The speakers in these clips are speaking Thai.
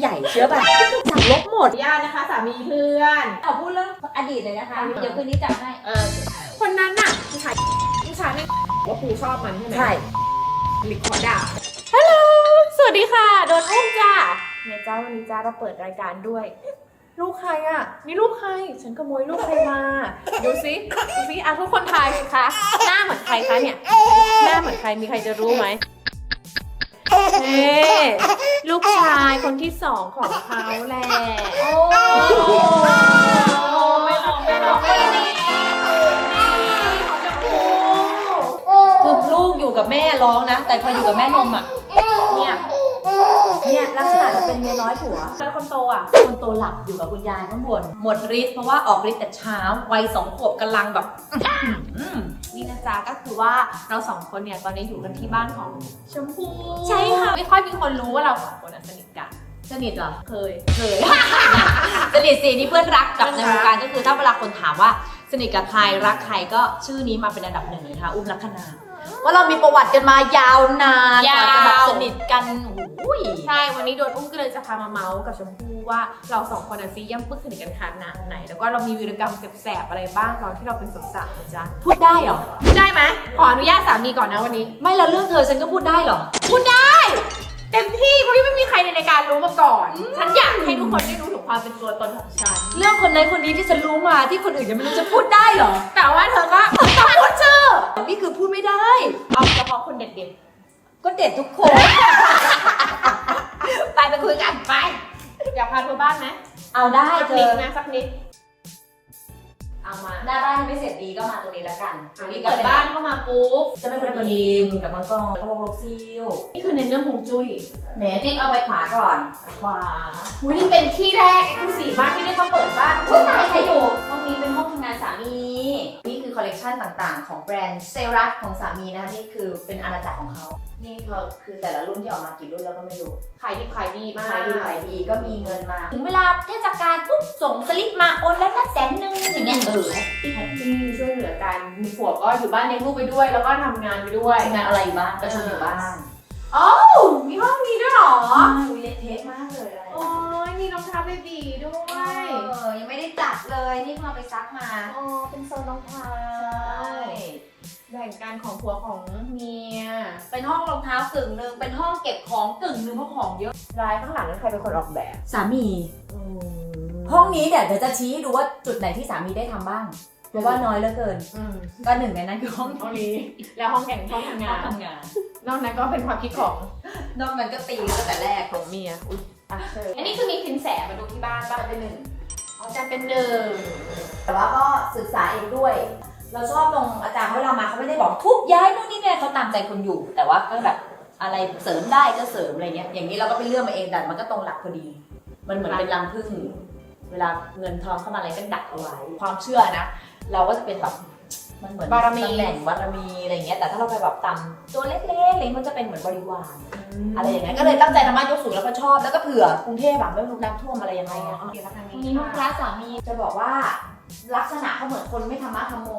ใหญ่เชื่อป่ะสั่งลบหมด ญาตินะคะสามีเพื่อน เอาพูดเรื่องอดีตเลยนะคะ เดี๋ยวคืนนี้จัดให้เออคนนั้นน่ะผู้ชายผู้ชายเนี่ยว่าครูชอบมันใช่ไหมใช่ลิคอร์ดาฮัลโหลสวัสดีค่ะ โดนอุ้มจ้าเนี่ยจ้าวันนี้จ้าเราเปิดรายการด้วย ลูกใครอะ นี่ลูกใคร ฉันขโมยลูกใครมาดูสิดูสิอะทุกคนทายสิคะหน้าเหมือนใครคะเนี่ย หน้าเหมือนใครมีใครจะรู้ไหม เน่ลูกชายคนที่สองของเขาแหละโอ้ไม่หลอกไม่หลอกไม่ดีของชมพูคือลูกอยู่กับแม่ร้องนะ แต่พออยู่กับแม่นมอะ เนี่ย เนี่ยลักษณะจะเป็นเมียน้อยผัว แล้วคนโตอะ คนโตหลับอยู่กับคุณยายข้างบน หมดฤทธิ์เพราะว่าออกฤทธิ์แต่เช้า วัยสองขวบกำลังแบบอื้อหือ นี่นะจ๊ะก็คือว่าเราสองคนเนี่ยตอนนี้อยู่กันที่บ้านของชมพูใช่ค่ะไม่ค่อยมีคนรู้ว่าเราสองคนน่ะสนิทกัน สนิทเหรอ เคย เคย สนิทสินี่เพื่อนรักกับในวงการก็คือถ้าเวลาคนถามว่า สนิทกับใครรักใครก็ชื่อนี้มาเป็นอันดับหนึ่งเลยค่ะ อุ้มลักษณา ว่าเรามีประวัติกันมายาวนานกยาว ว่าจะแบบสนิทกันโอ้ยใช่ วันนี้โดนอุ้มก็เลยจะพามาเมาส์กับชมพูว่าเราสองคนน่ะซีย่ำปึ๊กสนิทกันขนาดไหน แล้วก็เรามีวีรกรรมแสบๆอะไรบ้างตอนที่เราเป็นสาวๆนะจ๊ะพูดได้เหรอพูดได้ไหมขออนุญาตสามีก่อนนะวันนี้ ไม่และเรื่องเธอฉันก็พูดได้เหรอ พูดได้ เต็มที่เพราะที่ไม่มีใครในรายการรู้มาก่อน ฉันอยากให้ทุกคนได้รู้ถึงความเป็นตัวตนของฉัน เรื่องคนนั้นคนนี้ที่ฉันรู้มาที่คนอื่นยังไม่รู้จะพูดได้เหรอ แต่ว่าเธอก็ต้องพูดชื่อนี่คือพูดไม่ได้ เอาเฉพาะคนเด็ดก็เด็ดทุกคน ๆ ไปไปคุยกันไป อยากพาทัวร์บ้านไหมเอาได้สักเธนิดอ นะสักนิด เอามาหน้าบ้านยังไม่เสร็จดีก็มาตรงนี้แล้วกันตรงนี้ก็เปิดเป็นบ้านเข้ามาปุ๊บจะเป็นคนทีมกับมังกรแล้วก็วงลกซิลนี่คือในเรื่องฮวงจุ้ยแหมติ๊กเอาไปขวาก่อนขวาอุ้ยนี่เป็นที่แรกคือสีมากที่ได้มาเปิดบ้านอุ้ยตายใครอยู่ห้องนี้เป็นห้องทำงานสามี นี่คือคอลเลกชันต่างๆ ของแบรนด์เซรัสของสามีนะคะนี่คือเป็นอาณาจักรของเขานี่คือคือแต่ละรุ่นที่ออกมากี่รุ่นแล้วก็ไม่รู้ขายดีขายดีมากขายดีขายดีก็มีเงินมา ถึงเวลาเทศกาลปุ๊บส่งสลิปมาโอนแล้วนะแสนหนึ่งอย่างเงี้ยเออแฮปปี้ช่วยเหลือกันมีผัวก็อยู่บ้านเลี้ยงลูกไปด้วย แล้วก็ทำงานไปด้วยทำงานอะไรอยู่บ้างประชุมอยู่บ้านโอ้ว มีห้องนี้ด้วยเหรออุ้ยเละเทะมากเลยอะไรโอ้ยมีรองเท้าเบบีด้วย เออยังไม่ได้จัดเลย นี่เพิ่งเอาไปซักมา อ๋อ เป็นโซนรองเท้าใช่แบ่งกันของผัวของเมีย เป็นห้องรองเท้ากึ่งหนึ่งเป็นห้องเก็บของกึ่งหนึ่งเพราะของเยอะ ลายข้างหลังนั้นใครเป็นคนออกแบบสามี ห้องนี้เดี๋ยวเดี๋ยวจะชี้ให้ดูว่าจุดไหนที่สามีได้ทำบ้างเพ ราะว่าน้อยเหลือเกิน อืมก็หนึ่งในนั้นคือห้องห้องนี้ แล้วห้องแต่งห้องทำงานทำงานนอกนั้นก็เป็นความคิดของนอกนั้นก็ตีตั้งแต่แรก ของเมียอุ๊ยอะเชิญอันนี้คือมีสินแสมาดูที่บ้านป่ะเป็นหนึ่งอาจารย์เป็นหนึ่งแต่ว่าก็ศึกษาเองด้วย เราชอบตรงอาจารย์เวลามาเขาไม่ได้บอกทุบย้ายนู่นนี่เนี่ยเขาตามใจคนอยู่ แต่ว่าก็แบบอะไรเสริมได้ก็เสริมอะไรเงี้ย อย่างนี้เราก็ไปเลือกมาเองแต่มันก็ตรงหลักพอดี มันเหมือนเป็นรังผึ้ง เวลาเงินทองเข้ามาอะไรก็ดักเอาไว้ ความเชื่อนะ เราก็จะเป็นแบบมันเหมือนบารมี ตำแหน่งบารมีอะไรเงี้ยแต่ถ้าเราไปแบบต่ำตัวเล็กๆอะไรเงี้ยมันจะเป็นเหมือนบริวารอะไรอย่างเงี้ยก็เลยตั้งใจทำบ้านยกสูงแล้วก็ชอบแล้วก็เผื่อกรุงเทพแบบไม่รู้น้ำท่วมอะไรยังไงอ๋ออะโอเคแล้วทางนี้มีลูกค้าสามีจะบอกว่าลักษณะเขาเหมือนคนไม่ธรรมะธรรมโม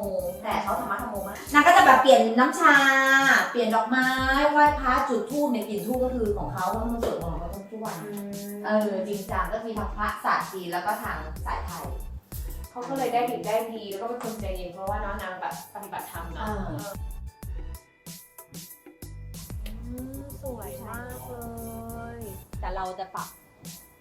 แต่เขาธรรมะธรรมโมมากนางก็จะแบบเปลี่ยนน้ำชา เปลี่ยนดอกไม้ไหว้พระจุดธูปเนี่ยกลิ่นธูปก็คือของเขาเพราะมันสวดมนต์ของเขาทุก วันอืมเออจริงจังก็มีทางพระศาสตร์จีนแล้วก็ทางสายไทย เขาก็เลยได้ดีได้ดีแล้วก็เป็นคนใจเย็นเพราะว่าน้องนางแบบปฏิบัติธรรมเนาะเอออืมสวยมากเลย แต่เราจะปรับ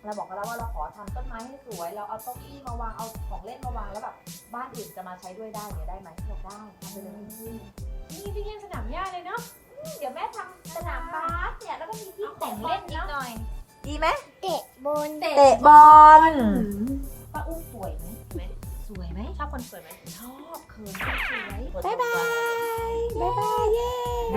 เราบอกกันแล้วว่าเราขอทำต้นไม้ให้สวย เราเอาเก้าอี้มาวาง เอาของเล่นมาวางแล้วแบบบ้านอื่นจะมาใช้ด้วยได้เนี่ยได้ไหมบอกได้ทำไปเลยนี่ที่เล่นสนามหญ้าเลยเนาะเดี๋ยวแม่ทำสนามบาสเนี่ยแล้วก็มีที่แต่งเล่นนิดหน่อย ดีไหมเตะบอลเตะเตะบอลป้าอุ้มสวยไหมสวยไหมชอบคนสวยไหมชอบเขินสวยบ๊ายบายบ๊ายบายเย้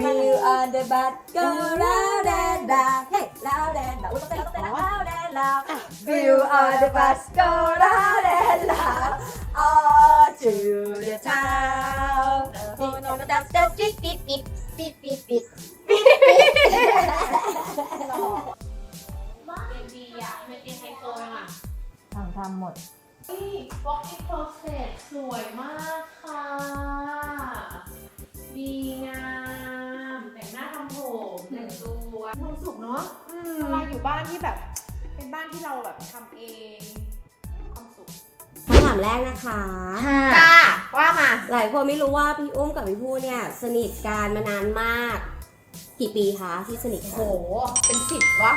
View on the bus go round and round hey round and round อุ้ยต้องเต้นต้องเต้นนะ round and round View on the bus go round and round all to the town โอ้ยน้องดังเต้นปิ๊ดปิ๊ดปิ๊ดปิ๊ดปิ๊ด ทำทำหมด นี่บล็อกอินโครเซตสวยมากค่ะ ดีงาม แต่งหน้าทำผมแต่งตัวมีความสุขเนาะเวลาอยู่บ้านที่แบบไปเป็นบ้านที่เราแบบทำเองความสุขคำถามแรกนะคะ จ้าว่ามา หลายคนไม่รู้ว่าพี่อุ้มกับพี่ผู้เนี่ยสนิทกันมานานมาก กี่ปีคะที่สนิทโหกัน เป็นสิบวะ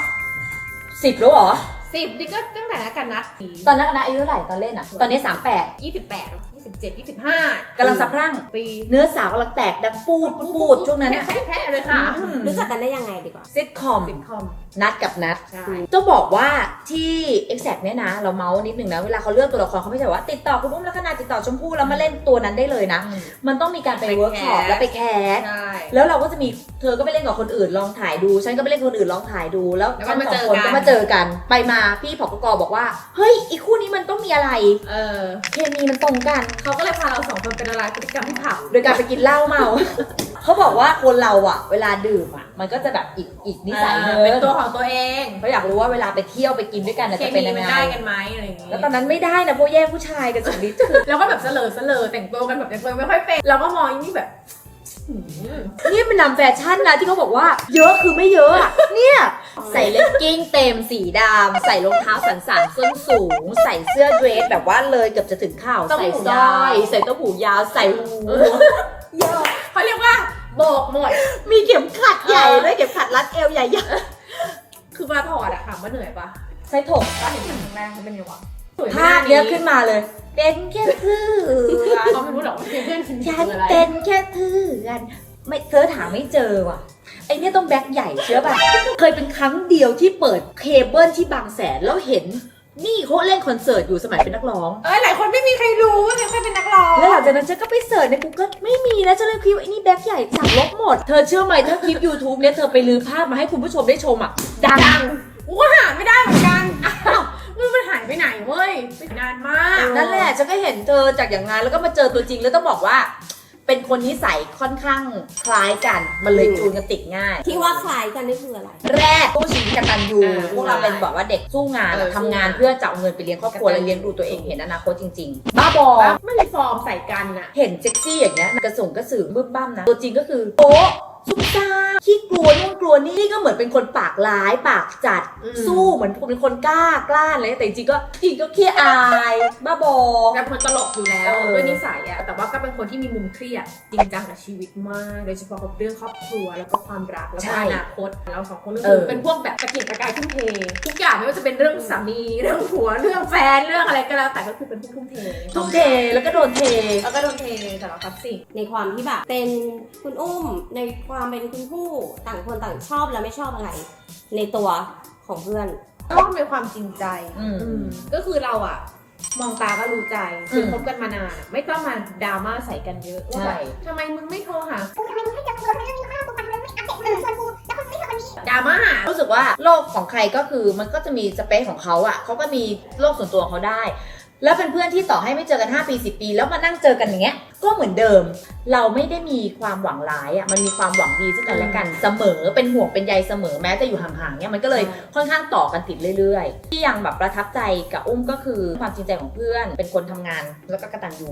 สิบแล้วเหรอ สิบนี่ก็ตั้งแต่นัดกันนัดตอนนั้นคณะอายุเท่าไหร่ตอนเล่นอะ ตอนนี้ 38ยี่สิบแปดยี่สิบเจ็ดยี่สิบห้ากำลังสับร่าง ปีเนื้อสาวกำลังแตกดังปูดปูดช่วงนั้นแค่แค่เลยค่ะ รู้จักกันได้ยังไงดีกว่าซิทคอมสิบคอม นัดกับนัดใช่ต้องบอกว่าที่ Exact เนี่ยนะ เราเมาส์นิดหนึ่งนะ เวลาเขาเลือกตัวละครเขาไม่ใช่ว่าติดต่อคุณอุ้มลักษณะติดต่อชมพู่แล้วมาเล่นตัวนั้นได้เลยนะ มันต้องมีการไปไปเวิร์กช็อปแคส แล้วไปแคสใช่ แล้วเราก็จะมีเธอก็ไปเล่นกับคนอื่นลองถ่ายดู ฉันก็ไปเล่นกับคนอื่นลองถ่ายดู แล้วแล้วก็ฉันมาสเจองอคนกัน ก็มาเจอกัน ไปมาพี่ผอกกบอกว่าเฮ้ยอีกคู่นี้มันต้องมีอะไร เออเคมีมันตรงกัน เขาก็เลยพาเราสองคนเป็นอะไรพฤติกรรมที่ผับโดยการไปกินเหล้าเมา เขาบอกว่าคนเราอะเวลาดื่มอะมันก็จะแบบอีกอีกนิสัยหนึงเป็นตัวของตัวเองเขาอยากรู้ว่าเวลาไปเที่ยวไปกินด้วยกันน่ะเคจะเป็นมียังมันไงได้กันไหมอะไรอย่างงี้แล้วตอนนั้นไม่ได้นะพวกแย่งผู้ชายกันสุดฤทธิ์แล้วก็แบบเสลอเสลอแต่งตัวกันแบบแต่งตัวไม่ค่อยเป็นเราก็มองอีนี่แบบหืมนี่เป็นนำแฟชั่นนะที่เขาบอกว่า เยอะคือไม่เยอะอะเนี่ยใส่เลกกิ้งเต็มสีดำใส่รองเท้าสันสันๆส้นสูง ใส่เสื้อเดรสแบบว่าเลยเกือบจะถึงเข่าใส่สร้อย ใส่เต้าหูยาวใส่หูเยอะ เขาเรียกว่าโบกหมด มีเข็มขัดใหญ่ด้วยเข็มขัดรัดเอวใหญ่คือมาถอดอะถามว่าเหนื่อยปะๆใส่ถกก็เห็นครั้งแรกเขาเป็นยังไงวะสวยภาพเนี้ยขึ้นมาเลย เป็นแค่เพื่อนเขาไม่รู้หรอกว่าเพื่อนฉันฉัคืนออะไรเป็นแค่เพื่อนไม่เธอถามไม่เจอว่ะไอเนี่ยต้องแบ็คใหญ่เชื่อป่ะเคยเป็นครั้งเดียวที่เปิดเคเบิลที่บางแสนแล้วเห็น นี่เขาเล่นคอนเสิร์ตอยู่สมัยเป็นนักร้อง เอ้ยหลายคนไม่มีใครรู้ว่าฉันเคยเป็นนักร้องแล้วหลังจากนั้นฉันก็ไปเสิร์ชใน Google ไม่มีนะฉันเลยคิดว่าไอ้นี่แบ็คใหญ่สั่งลบหมด เธอเชื่อไหมถ้าคลิป YouTube เนี่ยเธอไปลือภาพมาให้คุณผู้ชมได้ชมอะดังดังกูก็หาไม่ได้เหมือนกันอ้าวมันมันหายไปไหนเว้ยไปนานมาก นั่นแหละฉันก็เห็นเธอจากอย่างงานแล้วก็มาเจอตัวจริงแล้วต้องบอกว่า เป็นคนนิสัยค่อนข้างคล้ายกัน มันเลยจูนกันติดง่าย ที่ว่าคล้ายกันนี่คืออะไร แรกตู้ชีวิตกตันยูอ่าพวกเราเป็นแบบว่าเด็กสู้งานเออ ทำงานสู้งานเพื่อจะเอาเงินไปเลี้ยงครอบครัวกตัญญูและเลี้ยงดูตัวเองเห็นอนาคตจริงๆ บ้าบอ ไม่มีฟอร์มใส่กันอะ เห็นเซ็กซี่อย่างเงี้ยกระส่งกระสือบึ้มบ้ามนะ ตัวจริงก็คือโป๊ะ ซุ่มซ่ามขี้กลัวนู่นกลัวนี่นี่ก็เหมือนเป็นคนปากร้ายปากจัดสู้เหมือนเป็นคนกล้ากล้าอะไรแต่จริงๆก็จริงก็ขี้อายบ้าบอแบบคนตลกอยู่แล้วเออ ด้วยนิสัยอะแต่ว่าก็เป็นคนที่มีมุมเครียดจริงจังกับชีวิตมาก โดยเฉพาะกับเรื่องครอบครัวแล้วก็ความรักแล้วก็อนาคตเราสองคนก็เอคืออเป็นพวกแบบตะเกียกตะกายทุ่มเททุกอย่างไม่ว่าจะเป็นเรื่องสามีเรื่องผัวเรื่องแฟนเรื่องอะไรก็แล้ว แต่ก็คือเป็นผู้ทุ่มเททุ่มเทแล้วก็โดนเท แล้วก็โดนเทสารพัดสิ่ง ในความที่แบบเป็นคุณอุ้มในความเป็นคุณผู้ต่างคนต่างชอบและไม่ชอบอะไร ในตัวของเพื่อนต้องมีความจริงใจอืม อืมก็คือเราอะมองตาก็รู้ใจคือมคบกันมานานอะไม่ต้องมาดราม่าใส่กันเยอะว่าใช่ แบบทำไมมึงไม่โทรหาดราม่ารู้สึกว่าโลกของใครก็คือมันก็จะมีสเปซของเขาอะเขาก็มีโลกส่วนตัวของเขาได้ แล้วเป็นเพื่อนที่ต่อให้ไม่เจอกัน 5 ปี 10 ปี แล้วมานั่งเจอกันอย่างเงี้ยก็เหมือนเดิม เราไม่ได้มีความหวังร้ายอะมันมีความหวังดีซึ่งกันและกันเสมอเป็นห่วงเป็นใยเสมอแม้จะอยู่ห่างๆเนี่ยมันก็เลยใช่ค่อนข้างต่อกันติดเรื่อย ๆ ที่ยังแบบประทับใจกับอุ้มก็คือความจริงใจของเพื่อน เป็นคนทำงานแล้วก็กตัญญู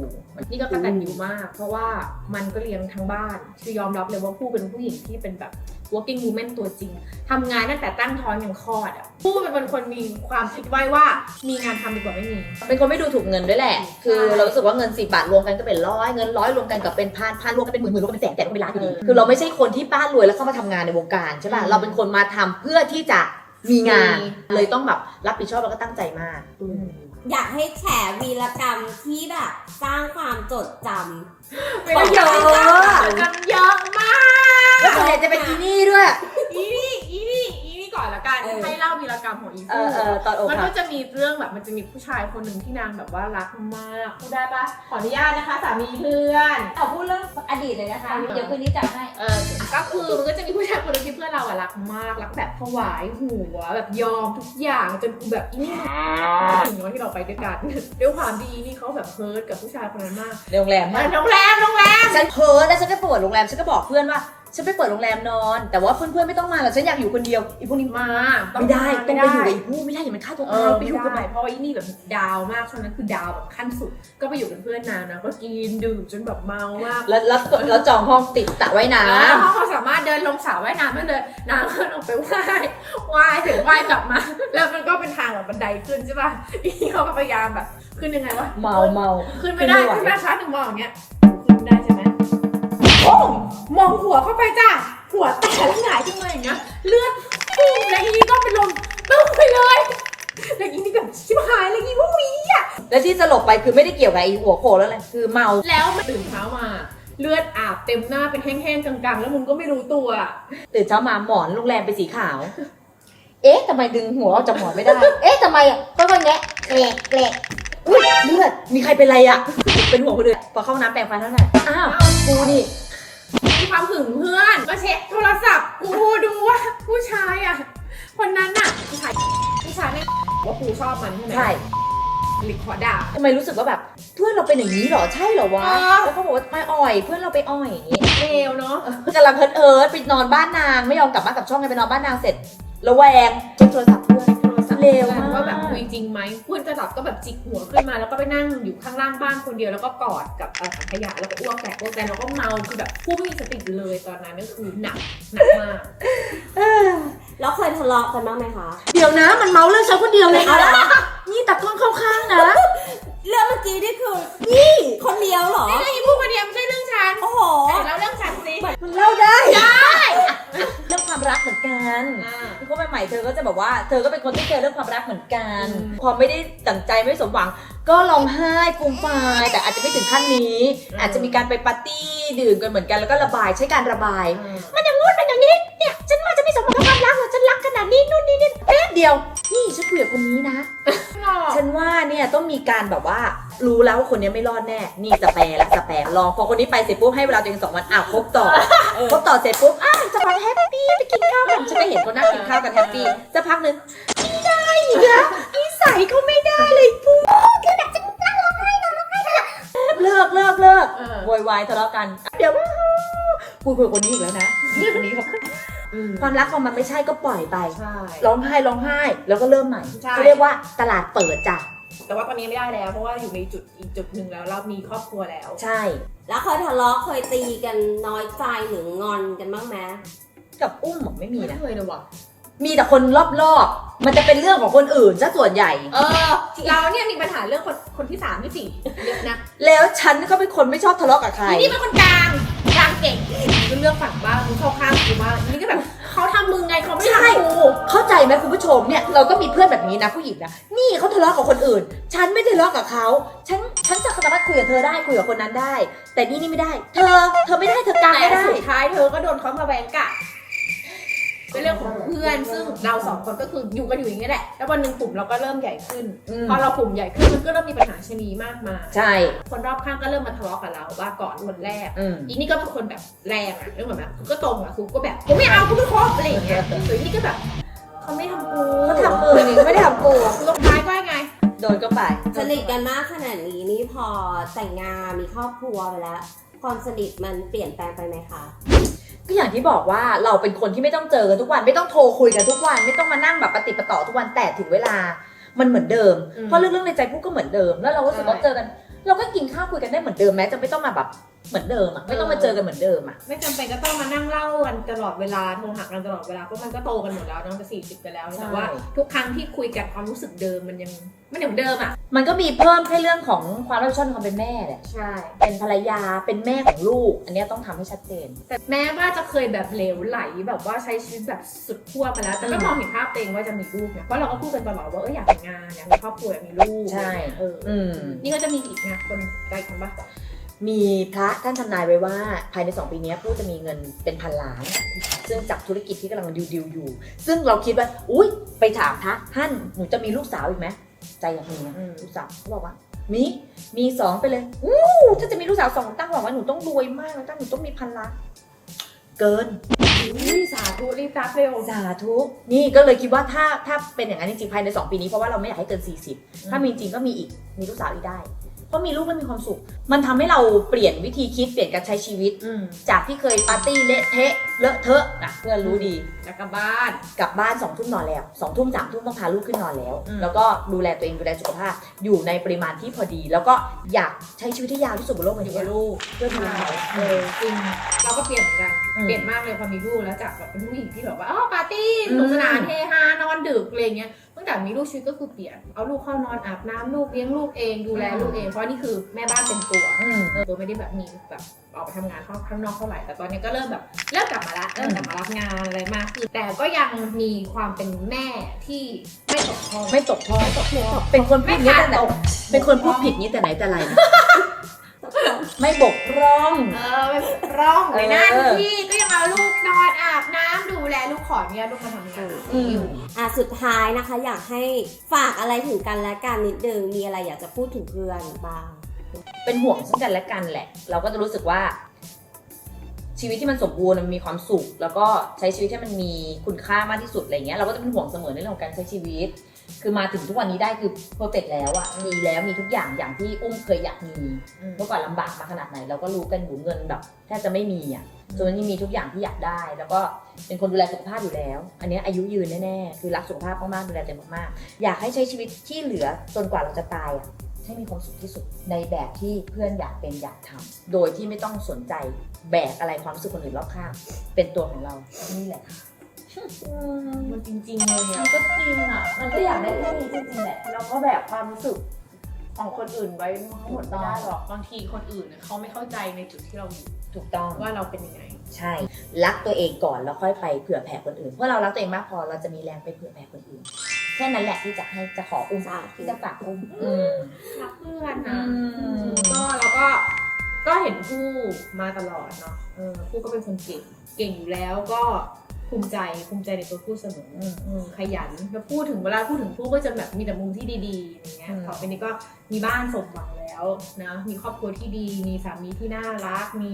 นี่ก็กตัญญูมาก เพราะว่ามันก็เลี้ยงทั้งบ้านคือยอมรับเลยว่าผู้เป็นผู้หญิงที่เป็นแบบ working woman ตัวจริงทำงานตั้งแต่ตั้งท้องยังคลอดอะผู้เป็นคนมีความคิดไว้ว่ามีงานทำดีกว่าไม่มี เป็นคนไม่ดูถูกเงินด้วยแหละ คือใช่เรารู้สึกว่าเงินสิบาทรวมกันก็เป็นร้อยเงินร้อยรวมกันกับเป็นพันพันรวมกันเป็นหมื่นหมื่นรวมกันเป็นแสนแสนรวมเป็นล้านอยู่ดีเออคือเราไม่ใช่คนที่บ้านรวยแล้วเข้ามาทำงานในวงการใช่ป่ะอืมเราเป็นคนมาทำเพื่อที่จะมีงานมีเลยต้องแบบรับผิดชอบแล้วก็ตั้งใจมาก อยากให้แฉวีรกรรมที่แบบสร้างความจดจไม่ได้เยอะเยอะกันเยอะมากแล้วส่วนใหญ่จะเป็นอีนี่ด้วย อีนี่อีนี่อีนี่ ก่อนละกัน เออให้เล่าวีรกรรมของอีเอฟูอเออตอนอกมันหัก็ก จะมีเรื่องแบบมันจะมีผู้ชายคนหนึ่งที่นางแบบว่ารักมากพูดได้ปะขออนุญาตนะคะ สามีเพื่อน เอาพูดเรื่องอดีตเลยนะคะ เดี๋ยวคืนนี้จัดให้ เออก็คือมันก็จะมีผู้ชายคนหนึงที่เพื่อนเราอะรักมากรักแบบถวายหัวแบบยอมทุกอย่างจนกูแบบอีนี่ถึงวันที่เราไปด้วยกัน ด้วยความดีนี่เขาแบบเฮิร์ตกับผู้ชายคนนั้นมากในโรงแรมเออโรงแรมโรงแรม ฉันเพ้อแล้วฉันก็ปวดโรงแรมฉันก็บอกเพื่อนว่า ฉันไปเปิดโรงแรมนอน แต่ว่าเพื่อนๆไม่ต้องมาหรอกฉันอยากอยู่คนเดียวอีพวกนี้มาไม่ได้ต้องไม่ไปอยู่ได้กับอีผู้ไม่ได้อย่ามันฆ่าตัวเอตายอไปไปออยู่ยู่กักับบเพราะว่าอีนี่แบบดาวมากช่วงนั้นคือดาวแบบขั้นสุด ก็ไปอยู่เป็นเพื่อนนางนะก็กินดื่มจนแบบเมามากแล้วแล้วแล้วจองห้องติดสระว่ายน้แล้วห้องเขาสามารถเดินลงสระว่ายน้ำได้เลยนางก็ลงไปว่ายว่ายถึงว่ายกลับมา แล้วมันก็เป็นทางแบบบันไดขึ้นใช่ป่ะอีนี่เขาก็พยายามแบบ ขึ้นยังไงวะำเมาเมา ขึ้นไม่ได้ขึ้ขึ้นนไม่ไหวมาชั้นหนึ่งมองอย่างเงี้ย โอ้มองหัวเข้าไปจ้ะหัวแตกแล้วหงายขึ้นมาอย่างเงี้ยเลือดพุ่งแล้วอีนี่ก็เป็นลมตึ้งไปเลยแล้วอีนี่แบบชิบหายแล้วอีพวกนี้อะแล้วที่สลบไปคือไม่ได้เกี่ยวกับไอ้หัวโขกแล้วเลยคือเมา แล้วมันตื่นเช้ามา เลือดอาบเต็มหน้าเป็นแห้งๆกลางๆ แล้วมึงก็ไม่รู้ตัว ตื่นเช้ามาหมอนโรงแรมเป็นสีขาว เอ๊ะทำไมดึงหัวออกจากหมอนไม่ได้ เอ๊ะทำไมอะก็ก็แงะแกลกแกลกอุ้ยเลือดมีใครเป็นไรอะ เป็นหัวคนอื่นพอเข้าห้องน้ำแปรงฟันเท่านั้นอ้าวกูนี่มี ความหึงเพื่อน ก็เช็คโทรศัพท์กูดูว่าผู้ชายอะ คนนั้นน่ะผู้ชายผู้ชายไม่ว่ากูชอบมันใช่ไหมใช่หลิกขอด่า ทำไมรู้สึกว่าแบบ เพื่อนเราเป็นอย่างนี้เหรอใช่เหรอวะเออ แล้วเขาบอกว่าไม่อ่อย เพื่อนเราไปอ่อยอย่างนี้เลวเนาะกำลังเฮิร์ทเอิร์ดไปนอนบ้านนางไม่ยอมกลับบ้านกลับช่องไงไปนอนบ้านนางเสร็จระแวงเช็คโทรศัพท์ เพื่อนโทรศัพท์เลวมาก ว่าแบบคุยจริงไหมเพื่อนจะหลับก็แบบจิกหัวขึ้นมาแล้วก็ไปนั่งอยู่ข้างล่างบ้านคนเดียวแล้วก็กอดกับเอ่อถังขยะแล้วก็อ้วกแตกอ้วกแตกแล้วก็เมาคือแบบผู้ไม่มีสติเลยตอนนั้นก็คือหนักหนักมากแล้วเคยทะเลาะกันบ้างไหมคะเดี๋ยวนะมันเมาเรื่องฉันคนเดียวเลยเอาละนี่ตัดกล้องเข้าข้างนะ เรื่องเมื่อกี้นี่คือนี่คนเดียวเหรอไอ้พูดคนเดียวไม่ใช่เรื่องฉันโอ้โหแล้วเรื่องฉันสิมันเล่าได้เรื่องความรักเหมือนกันอ่าคือเขาใหม่ๆเธอก็จะแบบว่า เธอก็เป็นคนที่เจอเรื่องความรักเหมือนกัน อืม พอไม่ได้ดั่งใจไม่สมหวัง ก็ร้องไห้ฟูมฟายแต่อาจจะไม่ถึงขั้นนี้ อาจจะมีการไปปาร์ตี้ดื่มกันเหมือนกันแล้วก็ระบายใช้การระบาย มันอย่างงู้นมันอย่างนี้ เนี่ยฉันมาจะไม่สมหวังกับความรักเหรอฉันรักขนาดนี้นู่นนี่นี่แป๊บเดียว นี่ฉันคุยกับคนนี้นะ หรอฉันว่าเนี่ยต้องมีการแบบว่ารู้แล้วว่าคนนี้ไม่รอดแน่ นี่สแปรละสแปรลองพอคนนี้ไปเสร็จปุ๊บให้เวลาตัวเองสองวันอ้าวครบต่อครบต่อเสร็จปุ๊บอ้าว จะพักแฮปปี้ไปกินข้าวกันฉันก็เห็นเขานั่งกินข้าวกันแฮปปี้จะพักหนึ่งไม่ได้อีกนะนิสัยเขาไม่ได้เลยปุ๊บคือแบบจะนั่งร้องไห้นอนร้องไห้ตลอดเลิกเลิกเลิกเออ โวยวายทะเลาะกัน เดี๋ยวพูดคุยกับคนนี้อีกแล้วนะคนนี้เขาอืมความรักของมันไม่ใช่ก็ปล่อยไป ใช่ ร้องไห้ร้องไห้แล้วก็เริ่มใหม่ใช่ เขาเรียกว่าตลาดเปิดจ้ะ แต่ว่าตอนนี้ไม่ได้แล้วเพราะว่าอยู่ในจุดอีกจุดหนึ่งแล้วเรามีครอบครัวแล้ว ใช่ แล้วเคยทะเลาะเคยตีกันน้อยใจหรืองอนกันบ้างไหมกับอุ้มบอกไม่มีไม่นะ เคยเลยว่ะมีแต่คนรอบๆ มันจะเป็นเรื่องของคนอื่นซะส่วนใหญ่ เออ เราเนี่ยมีปัญหาเรื่องคนคนที่สามที่สี่เยอะนะแล้วฉันก็เป็นคนไม่ชอบทะเลาะกับใครอีนี่เป็นคนกลางกลาง เก่งก็เลือกฝั่งบ้างมึงเข้าข้างกูมางนี่ก็แบบเขาทำมึงไงเขาไม่ใช่ ทำกู เข้าใจไหมคุณผู้ชมเนี่ยเราก็มีเพื่อนแบบนี้นะผู้หญิงนะนี่เขาทะเลาะกับคนอื่น ฉันไม่ได้ทะเลาะกับเขาฉันฉันจะสามารถคุยกับเธอได้คุยกับคนนั้นได้ แต่นี่นี่ไม่ได้ เธอ เธอไม่ได้เธอกลางแต่ไม่ได้ สุดท้ายเธอก็โดนเขามาแบงกะ เป็นเรื่องของเพื่อน ซึ่งเราสองคนก็คืออยู่กันอยู่อย่างนี้ยแหละ แล้ววันหนึ่งกลุ่มเราก็เริ่มใหญ่ขึ้น อืม พอเรากลุ่มใหญ่ขึ้นมันก็เริ่มมีปัญหาชนีมากมาย ใช่ คนรอบข้างก็เริ่มมาทะเลาะกับเราว่าก่อนคนแรก อืม อีนี่ก็เป็นคนแบบแรงอะเรื่องแบบนั้นกูก็ตรงอะกูก็แบบกูไม่เอากูไม่คบอะไรอย่างเงี้ยส่วนอีนี่ก็แบบเขาไม่ทำกูเขาทำมือนี่ไม่ได้ทำกูสุดท้ายก็ยังไง โดนก็ไปสนิทกันมากขนาดนี้นี่พอแต่งงานมีครอบครัวไปแล้ว ความสนิทมันเปลี่ยนแปลงไปไหมคะ ก็อย่างที่บอกว่าเราเป็นคนที่ไม่ต้องเจอกันทุกวันไม่ต้องโทรคุยกันทุกวัน ไม่ต้องมานั่งแบบปฏิดปะต่อทุกวันแต่ถึงเวลามันเหมือนเดิมอืมเพราะเรื่องๆในใจพูดก็เหมือนเดิม แล้วเราก็รู้สึกว่าใช่เจอกัน เราก็กินข้าวคุยกันได้เหมือนเดิมแม้จะไม่ต้องมาแบบ เหมือนเดิมอะไม่ต้องมาเจอกันเหมือนเดิมอะไม่จำเป็นก็ต้องมานั่งเล่ากันตลอดเวลาโทรหากันตลอดเวลาเพราะมันก็โตกันหมดแล้วน้องจะสี่สิบกันแล้วใช่แต่ว่าทุกครั้งที่คุยกันความรู้สึกเดิมมันยังมันยังเหมือนเดิมอะมันก็มีเพิ่มแค่เรื่องของความรับผิดชอบในความเป็นแม่แหละใช่ เป็นภรรยาเป็นแม่ของลูก อันเนี้ยต้องทำให้ชัดเจน แต่แม้ว่าจะเคยแบบเหลวไหลแบบว่าใช้ชีวิตแบบสุดขั้วมาแล้ว แต่ก็อืมมองเห็นภาพตัวเองว่าจะมีลูกเนี่ยเพราะเราก็พูดกันตลอดว่าเอออยากแต่งงานอยากมีครอบครัวอยากมีลูกใช่เอออืมนี่ก็จะมีอีกนะคนใกล้คนปะ มีพระท่านทำนายไว้ว่าภายใน 2 ปีนี้ผู้จะมีเงินเป็นพันล้าน ซึ่งจากธุรกิจที่กำลังดิวดิวๆอยู่ ซึ่งเราคิดว่า อุ้ยไปถามพระท่านหนูจะมีลูกสาวอีกไหมใจอยากมีนะลูกสาวเขาบอกว่ามีมีสองไปเลยอู้ถ้าจะมีลูกสาวสองตั้งหวังว่าหนูต้องรวยมากนะตั้งหนูต้องมีพันล้านเกินอุ้ยสาธุรีบรับเร็วสาธุนี่ก็เลยคิดว่าถ้าถ้าเป็นอย่างนั้นจริงๆภายใน 2 ปีนี้เพราะว่าเราไม่อยากให้เกิน 40 ถ้ามีจริงก็มีอีกมีลูกสาวอีกได้ เพราะมีลูกแล้วมีความสุข มันทำให้เราเปลี่ยนวิธีคิดเปลี่ยนการใช้ชีวิตอืมจากที่เคยปาร์ตี้เละเทะเลอะเทอะนะเพื่อนรู้ดีแล้วกลับบ้านกลับบ้านสองทุ่มนอนแล้วสองทุ่มสามทุ่มต้องพาลูกขึ้นนอนแล้วอืมแล้วก็ดูแลตัวเองดูแลสุขภาพ อยู่ในปริมาณที่พอดี แล้วก็อยากใช้ชีวิตที่ยาวที่สุดบนโลกใบอยู่นี้กับลูกเพื่อดูแลเขาเออจริงเราก็เปลี่ยนเหมือนกันอืม เปลี่ยนมากเลยพอมีลูกแล้วจากแบบเป็นผู้หญิงที่แบบว่าอ๋อปาร์ตี้อืสมนุกสนานเฮฮานอนดึกอะไรเงี้ยตั้งแต่มีลูกชีวิตก็คือเปลี่ยนเอาลูกเข้านอนอาบน้ำลูกเลี้ยงลูกเองดูแลลูกเองเพราะนี่คือแม่บ้านเป็นตัวอืมเออตัวไม่ได้แบบมีแบบออกไปทำงานข้างข้างนอกเท่าไหร่แต่ตอนนี้ก็เริ่มแบบเริ่มกลับมาละเริ่มกลับมารับงานอะไรมากขึ้นแต่ก็ยังมีความเป็นแม่ที่ไม่ตกทองไม่ตกท่อไม่ตกทองเป็นคนพูไม่ดนี้ขาดแต่ไหนตกเป็นคนพูดผิดนี้แต่ไหนแต่ไรนะ ไม่บกพร่อง เออไม่ร้องเลยนะเออที่ก็ยังเอาลูกนอนอาบน้ำดูแลลูกขอเนี่ยลูกมาทำงานอืม อยู่ อะสุดท้ายนะคะ อยากให้ฝากอะไรถึงกันและกันนิดนึงมีอะไรอยากจะพูดถึงเพื่อนบ้าง เป็นห่วงซึ่งกันและกันแหละ เราก็จะรู้สึกว่า ชีวิตที่มันสมบูรณ์มันมีความสุข แล้วก็ใช้ชีวิตให้มันมีคุณค่ามากที่สุดอะไรเงี้ยเราก็จะเป็นห่วงเสมอในเรื่องของการใช้ชีวิต คือมาถึงทุกวันนี้ได้คือเพอร์เฟกแล้วอะมีแล้วมีทุกอย่างอย่างที่อุ้มเคยอยากมีอืมเมื่อก่อนลำบากมาขนาดไหน เราก็รู้กันอยู่เงินแบบแทบจะไม่มีอะจนวันนี้มีทุกอย่างที่อยากได้ แล้วก็เป็นคนดูแลสุขภาพอยู่แล้ว อันเนี้ยอายุยืนแน่ๆคือรักสุขภาพมากๆดูแลตัวเองมากๆ อยากให้ใช้ชีวิตที่เหลือจนกว่าเราจะตายอะให้มีความสุขที่สุดในแบบที่เพื่อนอยากเป็นอยากทำโดยที่ไม่ต้องสนใจแบกอะไรความรู้สึกคนอื่นรอบข้างเป็นตัวของเรานี่แหละ มันจริงๆเลยมัอะนก็จริงอะ มันก็อยากได้แค่นี้จริงๆแหละ เราก็แบบความรู้สึกของคนอื่นไว้ทั้งหมดไม่ได้หรอก บางทีคนอื่นน่ะเขาไม่เข้าใจในจุดที่เราอยู่ถูกต้อง ว่าเราเป็นยังไง ใช่ รักตัวเองก่อนแล้วค่อยไปเผื่อแผ่คนอื่นเมื่อเรารักตัวเองมากพอเราจะมีแรงไปเผื่อแผ่คนอื่น แค่นั้นแหละที่จะให้จะขออุ้มสาธุที่จะฝากอุ้มอืมรักเพื่อนอืนะมก็เราก็ก็เห็นผู้มาตลอดเนาะเออผู้ก็เป็นคนเก่ง เก่งอยู่แล้วก็ ภูมิใจภูมิใจในตัวผู้เสมออเออขยันแล้วพูดถึงเวลาพูดถึงผู้ก็จะแบบมีแต่มุมที่ดีๆอย่างเงี้ยอืมต่อไปนี้ก็มีบ้านสมหวังแล้วนะมีครอบครัวที่ดี มีสามีที่น่ารักมี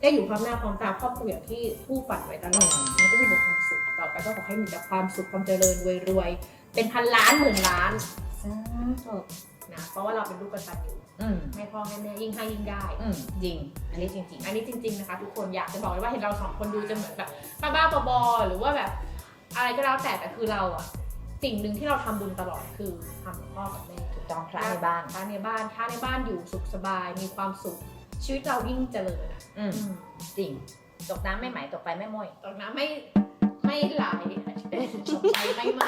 ได้อยู่พร้อมหน้าพร้อมตาครอบครัวอย่างที่ผู้ฝันไว้ตลอดมันก็มีแต่ความสุขต่อไปก็ขอให้มีแต่ความสุขความเจริญรวยๆเป็นพันล้านหมื่นล้าน นะเพราะว่าเราเป็นลูกกตัญญูอืมให้พ่อให้แม่ยิ่งให้ยิ่งได้ อืมจริง อันนี้จริง อันนี้จริงๆนะคะทุกคนอยากจะบอกเลยว่าเห็นเราสองคนดูจะเหมือนแบบบ้าๆบอๆหรือว่าแบบ อะไรก็แล้วแต่แต่คือเราอะสิ่งหนึ่งที่เราทำบุญตลอดคือทำกับพ่อกับแม่ๆ ถูกต้องพระในบ้านพระในบ้านพระในบ้านอยู่สุขสบายมีความสุข ชีวิตเรายิ่งเจริญอะอืมอืมจริง ตกน้ำไม่ไหมตกไปไม่ม้อยตรงนั้นไม่ไม่ไหลตกไปไม่ไหม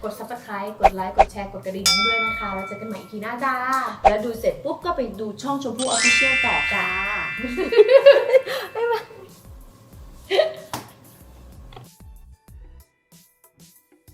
กกด subscribe กดไลค์ กดแชร์ กดกระดิ่งให้ด้วยนะคะ แล้วเจอกันใหม่อีกทีหน้าจ้า แล้วดูเสร็จปุ๊บก็ไปดูช่องชมพู่ออฟฟิเชียลต่อจ้า